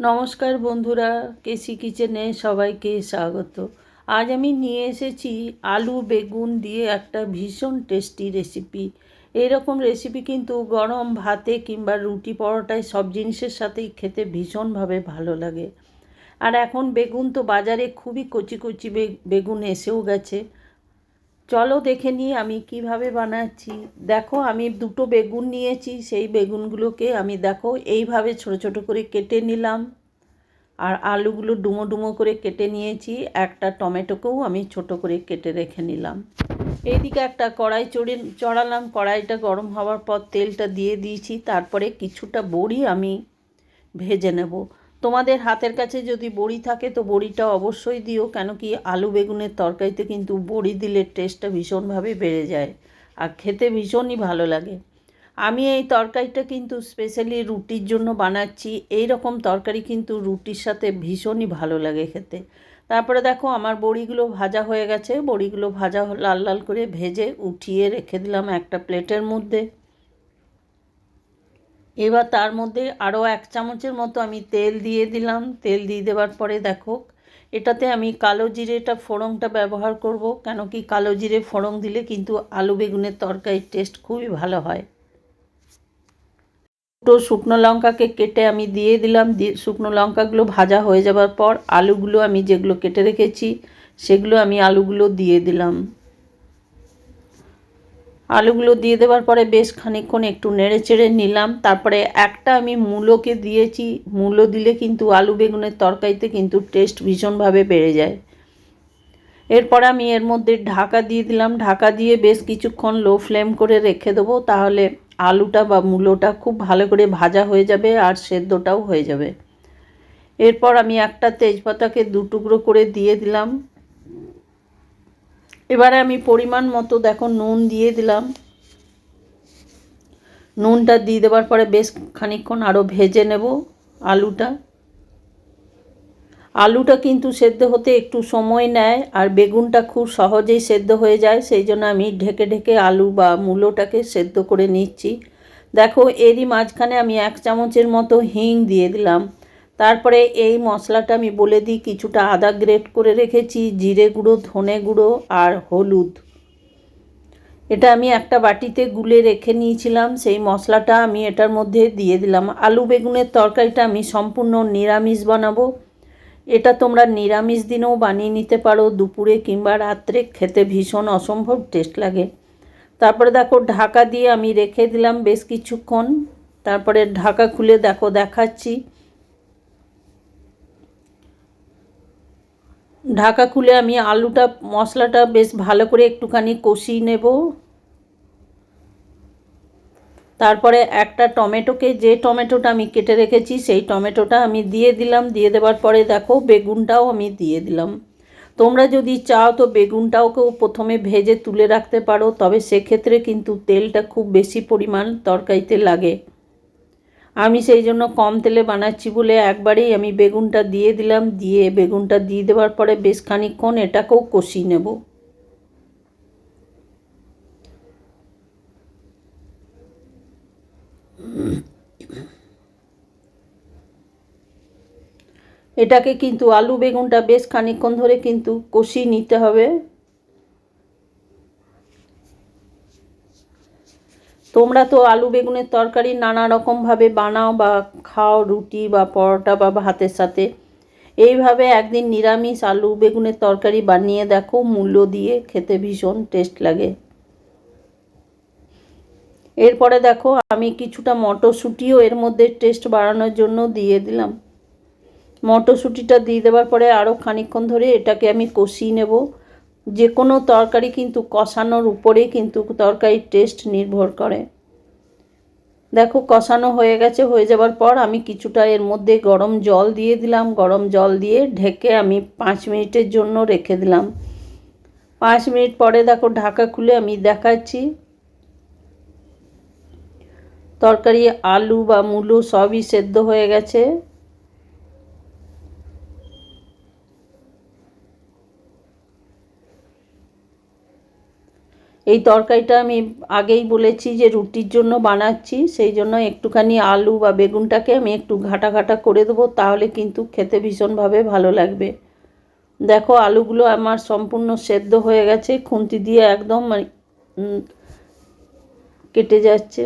নমস্কার বন্ধুরা কেসি কিচেনে সবাইকে স্বাগত। আজ আমি নিয়ে এসেছি আলু, বেগুন দিয়ে একটা ভীষণ টেস্টি রেসিপি এরকম রেসিপি কিন্তু গরম ভাতে কিংবা রুটি পরোটায় সব জিনিসের সাথেই খেতে ভীষণভাবে ভালো লাগে। আর এখন বেগুন তো বাজারে খুবই কচি কচি বেগুন এসেও গেছে। চলো দেখে নিই আমি কীভাবে বানাচ্ছি। দেখো, আমি দুটো বেগুন নিয়েছি, সেই বেগুনগুলোকে আমি দেখো, এইভাবে ছোট ছোট করে কেটে নিলাম। আর আলুগুলো ডুমো ডুমো করে কেটে নিয়েছি, একটা টমেটোকেও আমি ছোট করে কেটে রেখে নিলাম। এইদিকে একটা কড়াই চড়ে, চড়ালাম, কড়াইটা গরম হওয়ার পর তেলটা দিয়ে দিয়েছি, তারপরে কিছুটা বড়ি আমি ভেজে নেব। তোমাদের হাতের কাছে যদি বড়ি থাকে, তো বড়িটা অবশ্যই দিও কেন কি আলু বেগুনের তরকারিতে কিন্তু বড়ি দিলে টেস্টটা ভীষণভাবে বেড়ে যায় আর খেতে ভীষণই ভালো লাগে। আমি এই তরকারিটা কিন্তু স্পেশালি রুটির জন্য বানাচ্ছি এই রকম তরকারি কিন্তু রুটির সাথে ভীষণই ভালো লাগে খেতে। তারপরে দেখো, আমার বড়িগুলো ভাজা হয়ে গেছে, বড়িগুলো ভাজা লাল লাল করে ভেজে উঠিয়ে রেখে দিলাম একটা প্লেটের মধ্যে। এবার তার মধ্যে আরও এক চামচের মতো আমি তেল দিয়ে দিলাম। তেল দিয়ে দেওয়ার পরে দেখো, এটাতে আমি কালো জিরেটা, ফোড়নটা ব্যবহার করব, কেন কি কালো জিরে ফোড়ন দিলে কিন্তু আলু বেগুনের তরকারির টেস্ট খুবই ভালো হয়। দুটো শুকনো লঙ্কাকে কেটে আমি দিয়ে দিলাম। দিয়ে, শুকনো লঙ্কাগুলো ভাজা হয়ে যাবার পর আলুগুলো আমি যেগুলো কেটে রেখেছি, সেগুলো আমি আলুগুলো দিয়ে দিলাম। আলুগুলো দিয়ে দেওয়ার পরে বেশ খানিকক্ষণ একটু নেড়ে চেড়ে নিলাম। তারপরে একটা আমি মূলোকে দিয়েছি। মূলো দিলে কিন্তু আলু বেগুনের তরকারিতে কিন্তু টেস্ট ভীষণভাবে বেড়ে যায়। এরপর আমি এর মধ্যে ঢাকা দিয়ে দিলাম। ঢাকা দিয়ে বেশ কিছুক্ষণ লো ফ্লেম করে রেখে দেবো। তাহলে আলুটা বা মূলোটা খুব ভালো করে ভাজা হয়ে যাবে আর সেদ্ধটাও হয়ে যাবে। এরপর আমি একটা তেজপাতাকে দু টুকরো করে দিয়ে দিলাম। এবারে আমি পরিমাণ মতো দেখো নুন দিয়ে দিলাম। নুনটা দিয়ে দেওয়ার পরে বেশ খানিকক্ষণ আরও ভেজে নেব আলুটা। আলুটা কিন্তু সেদ্ধ হতে একটু সময় নেয় আর বেগুনটা খুব সহজেই সেদ্ধ হয়ে যায়, সেই জন্য আমি ঢেকে ঢেকে আলু বা মূলোটাকে সেদ্ধ করে নিচ্ছি। দেখো এরই মাঝখানে আমি এক চামচের মতো হিং দিয়ে দিলাম। তারপরে এই মশলাটা আমি বলে দিই, কিছুটা আদা গ্রেট করে রেখেছি, জিরে গুঁড়ো, ধনে গুঁড়ো আর হলুদ। এটা আমি একটা বাটিতে গুলে রেখে নিয়েছিলাম, সেই মশলাটা আমি এটার মধ্যে দিয়ে দিলাম। আলু বেগুনের তরকারিটা আমি সম্পূর্ণ নিরামিষ বানাবো। এটা তোমরা নিরামিষ দিনেও বানিয়ে নিতে পারো, দুপুরে কিংবা রাত্রে, খেতে ভীষণ অসম্ভব টেস্ট লাগে। তারপরে দেখো, ঢাকা দিয়ে আমি রেখে দিলাম বেশ কিছুক্ষণ। তারপরে ঢাকা খুলে দেখো, দেখাচ্ছি। ঢাকা খুলে আমি আলুটা, মশলাটা বেশ ভালো করে একটুখানি কষিয়ে নেব। তারপরে একটা টমেটোকে, যে টমেটোটা আমি কেটে রেখেছি, সেই টমেটোটা আমি দিয়ে দিলাম। দিয়ে দেওয়ার পরে দেখো, বেগুনটাও আমি দিয়ে দিলাম। তোমরা যদি চাও তো বেগুনটাওকেও প্রথমে ভেজে তুলে রাখতে পারো, তবে সেক্ষেত্রে কিন্তু তেলটা খুব বেশি পরিমাণ তরকারিতে লাগে। আমি সেই জন্য কম তেলে বানাচ্ছি বলে একবারেই আমি বেগুনটা দিয়ে দিলাম, দিয়ে বেগুনটা দিয়ে দেওয়ার পরে বেশ খানিকক্ষণ এটাকেও কষিয়ে নেব। এটাকে কিন্তু আলু বেগুনটা বেশ খানিকক্ষণ ধরে কিন্তু কষিয়ে নিতে হবে। তোমরা তো আলু বেগুনের তরকারি নানা রকমভাবে বানাও বা খাও, রুটি বা পরোটা বা ভাতের সাথে। এইভাবে একদিন নিরামিষ আলু বেগুনের তরকারি বানিয়ে দেখো, মূল্য দিয়ে খেতে ভীষণ টেস্ট লাগে। এরপরে দেখো, আমি কিছুটা মটরশুঁটিও এর মধ্যে টেস্ট বাড়ানোর জন্য দিয়ে দিলাম। মটরশুঁটিটা দিয়ে দেওয়ার পরে আরও খানিকক্ষণ ধরে এটাকে আমি কষিয়ে নেব। যে কোনো তরকারি কিন্তু কষানোর উপরে কিন্তু তরকারির টেস্ট নির্ভর করে। দেখো, কষানো হয়ে গেছে, হয়ে যাওয়ার পর আমি কিছুটা এর মধ্যে গরম জল দিয়ে দিলাম। গরম জল দিয়ে ঢেকে আমি পাঁচ মিনিটের জন্য রেখে দিলাম। পাঁচ মিনিট পরে দেখো, ঢাকা খুলে আমি দেখাচ্ছি। তরকারি, আলু বা মূলো সবই সেদ্ধ হয়ে গেছে। এই তরকারিটা আমি আগেই বলেছি যে রুটির জন্য বানাচ্ছি সেই জন্য একটুখানি আলু বা বেগুনটাকে আমি একটু ঘাটা ঘাটা করে দেবো তাহলে কিন্তু খেতে ভীষণভাবে ভালো লাগবে। দেখো আলুগুলো আমার সম্পূর্ণ সেদ্ধ হয়ে গেছে খুন্তি দিয়ে একদম মানে, কেটে যাচ্ছে।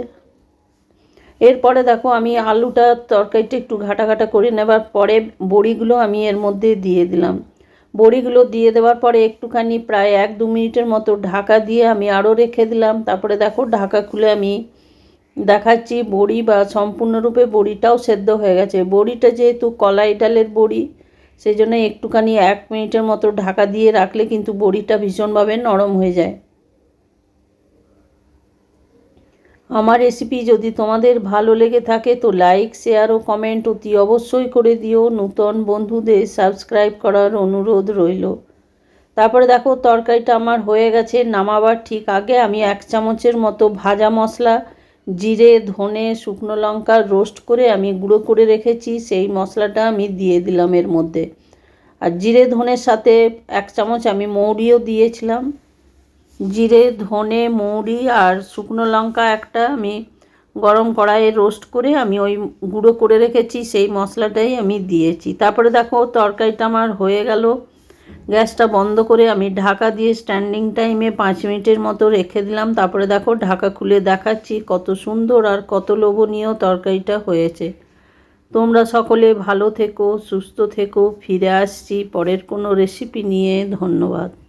এরপরে দেখো আমি আলুটা তরকারিটা একটু ঘাটা ঘাটা করে নেবার পরে বড়িগুলো আমি এর মধ্যে দিয়ে দিলাম। বড়িগুলো দিয়ে দেওয়ার পরে একটুখানি প্রায় এক দু মিনিটের মতো ঢাকা দিয়ে আমি আরও রেখে দিলাম। তারপরে দেখো ঢাকা খুলে আমি দেখাচ্ছি বড়ি বা সম্পূর্ণরূপে বড়িটাও সেদ্ধ হয়ে গেছে। বড়িটা যেহেতু কলাই ডালের বড়ি সেই জন্য একটুখানি এক মিনিটের মতো ঢাকা দিয়ে রাখলে কিন্তু বড়িটা ভীষণভাবে নরম হয়ে যায়। আমার রেসিপি যদি তোমাদের ভালো লেগে থাকে তো লাইক শেয়ার ও কমেন্ট অতি অবশ্যই করে দিও। নূতন বন্ধুদের সাবস্ক্রাইব করার অনুরোধ রইল। তারপরে দেখো, তরকারিটা আমার হয়ে গেছে, নামাবার ঠিক আগে আমি এক চামচের মতো ভাজা মশলা, জিরে, ধনে, শুকনো লঙ্কা রোস্ট করে আমি গুঁড়ো করে রেখেছি, সেই মশলাটা আমি দিয়ে দিলাম এর মধ্যে। আর জিরে, ধনের সাথে এক চামচ আমি মৌরিও দিয়েছিলাম। জিরে, ধনে, মৌরি আর শুকনো লঙ্কা একটা আমি গরম কড়াইয়ে রোস্ট করে আমি ওই গুঁড়ো করে রেখেছি, সেই মশলাটাই আমি দিয়েছি। তারপরে দেখো তরকারিটা আমার হয়ে গেল। গ্যাসটা বন্ধ করে আমি ঢাকা দিয়ে স্ট্যান্ডিং টাইমে পাঁচ মিনিটের মতো রেখে দিলাম। তারপরে দেখো ঢাকা খুলে দেখাচ্ছি কত সুন্দর আর কত লোভনীয় তরকারিটা হয়েছে। তোমরা সকলে ভালো থেকো, সুস্থ থেকো, ফিরে আসছি পরের কোনো রেসিপি নিয়ে। ধন্যবাদ।